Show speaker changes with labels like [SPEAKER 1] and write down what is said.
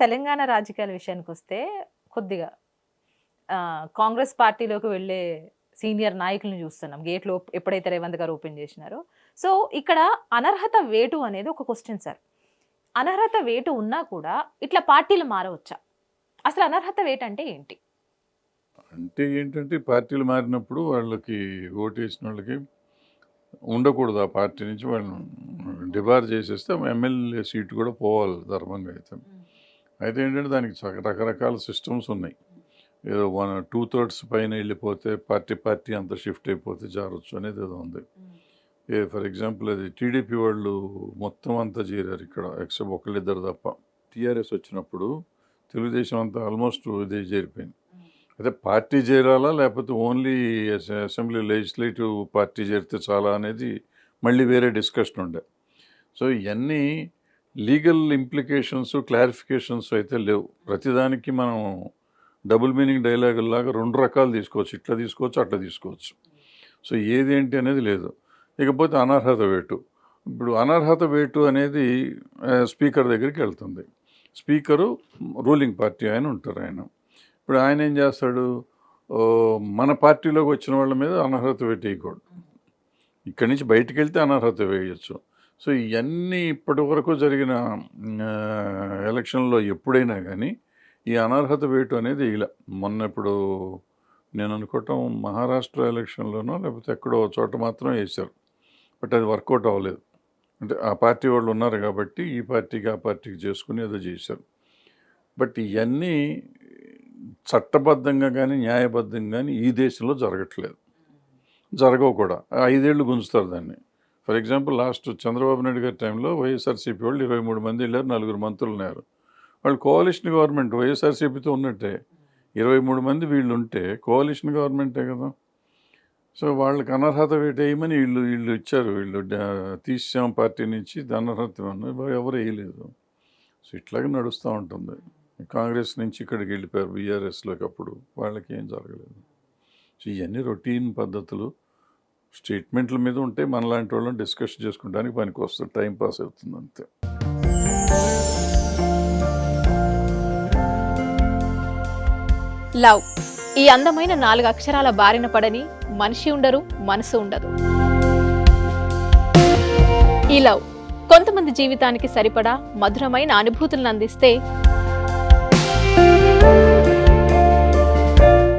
[SPEAKER 1] తెలంగాణ రాజకీయాల విషయానికి వస్తే కొద్దిగా ఆ, కాంగ్రెస్ పార్టీలోకి వెళ్ళే సీనియర్ నాయకులను చూస్తున్నాం. గేట్లు ఎప్పుడైతే రేవంత్ గారు ఓపెన్ చేసినారో. సో ఇక్కడ అనర్హత వేటు అనేది ఒక క్వశ్చన్ సార్. అనర్హత వేటు ఉన్నా కూడా ఇట్లా పార్టీలు మారవచ్చా? అసలు అనర్హత వేటు అంటే ఏంటి?
[SPEAKER 2] అంటే ఏంటంటే పార్టీలు మారినప్పుడు వాళ్ళకి ఓటు వేసిన వాళ్ళకి ఉండకూడదు. ఆ పార్టీ నుంచి వాళ్ళని డిబార్ చేసేస్తే ఎమ్మెల్యే సీటు కూడా పోవాలి ధర్మంగా అయితే. అయితే ఏంటంటే దానికి రకరకాల సిస్టమ్స్ ఉన్నాయి. ఏదో వన్ టూ థర్డ్స్ పైన వెళ్ళిపోతే పార్టీ పార్టీ అంతా షిఫ్ట్ అయిపోతే జారొచ్చు అనేది ఏదో ఉంది. ఏ ఫర్ ఎగ్జాంపుల్ అది టీడీపీ వాళ్ళు మొత్తం అంతా చేరారు ఇక్కడ ఎక్సెప్ట్ ఒకళ్ళిద్దరు తప్ప. టీఆర్ఎస్ వచ్చినప్పుడు తెలుగుదేశం అంతా ఆల్మోస్ట్ ఇది చేరిపోయింది. అయితే పార్టీ చేరాలా లేకపోతే ఓన్లీ అసెంబ్లీ లెజిస్లేటివ్ పార్టీ చేరితే చాలా అనేది మళ్ళీ వేరే డిస్కషన్ ఉండే. సో ఇవన్నీ లీగల్ ఇంప్లికేషన్స్ క్లారిఫికేషన్స్ అయితే లేవు. ప్రతిదానికి మనం డబుల్ మీనింగ్ డైలాగ్ లాగా రెండు రకాలు తీసుకోవచ్చు. ఇట్లా తీసుకోవచ్చు అట్లా తీసుకోవచ్చు. సో ఏది ఏంటి అనేది లేదు. ఇకపోతే అనర్హత వేటు. ఇప్పుడు అనర్హత వేటు అనేది స్పీకర్ దగ్గరికి వెళ్తుంది. స్పీకరు రూలింగ్ పార్టీ ఆయన ఉంటారు ఆయన. ఇప్పుడు ఆయన ఏం చేస్తాడు? మన పార్టీలోకి వచ్చిన వాళ్ళ మీద అనర్హత వేటు వేయకూడదు. ఇక్కడి నుంచి బయటికి వెళ్తే అనర్హత వేయచ్చు. సో ఇవన్నీ ఇప్పటి వరకు జరిగిన ఎలక్షన్లో ఎప్పుడైనా కానీ ఈ అనర్హత వేటు అనేది ఇలా మొన్న ఇప్పుడు నేను అనుకోవటం మహారాష్ట్ర ఎలక్షన్లోనో లేకపోతే ఎక్కడో చోట మాత్రం వేశారు బట్ అది వర్కౌట్ అవ్వలేదు. అంటే ఆ పార్టీ వాళ్ళు ఉన్నారు కాబట్టి ఈ పార్టీకి ఆ పార్టీకి చేసుకుని ఏదో చేశారు. బట్ ఇవన్నీ చట్టబద్ధంగా కానీ న్యాయబద్ధంగా కానీ ఈ దేశంలో జరగట్లేదు. జరగవు కూడా. ఐదేళ్ళు గుంజుతారు దాన్ని. For example last Chandrababu Naidu గారి టైంలో వైఎస్ఆర్సీపీ వాళ్ళు ఇరవై మూడు మంది వెళ్ళారు నలుగురు మంత్రులు ఉన్నారు. వాళ్ళు కోalition గవర్నమెంట్ వైఎస్ఆర్సీపీతో ఉన్నట్టే. ఇరవై మూడు మంది వీళ్ళు ఉంటే కోalition గవర్నమెంటే కదా. సో వాళ్ళకి అనర్హత వేటేయమని వీళ్ళు వీళ్ళు ఇచ్చారు. వీళ్ళు తీసాం పార్టీ నుంచి అనర్హత ఎవరు వేయలేదు. సో ఇట్లాగే నడుస్తూ ఉంటుంది. కాంగ్రెస్ నుంచి ఇక్కడికి వెళ్ళిపోయారు బీఆర్ఎస్లోకి అప్పుడు. వాళ్ళకి ఏం జరగలేదు. సో ఇవన్నీ రొటీన్ పద్ధతులు. స్టేట్మెంట్ల మీద ఉంటే మనలాంటి వాళ్ళని డిస్కస్ చేసుకుంటానికి పనికి వస్తుంది. టైం పాస్ అవుతుంది అంతే.
[SPEAKER 3] లవ్. ఈ అందమైన నాలుగు అక్షరాల బారిన పడని మనిషి ఉండరు మనసు ఉండదు. ఈ లవ్ కొంతమంది జీవితానికి సరిపడా మధురమైన అనుభూతులను అందిస్తే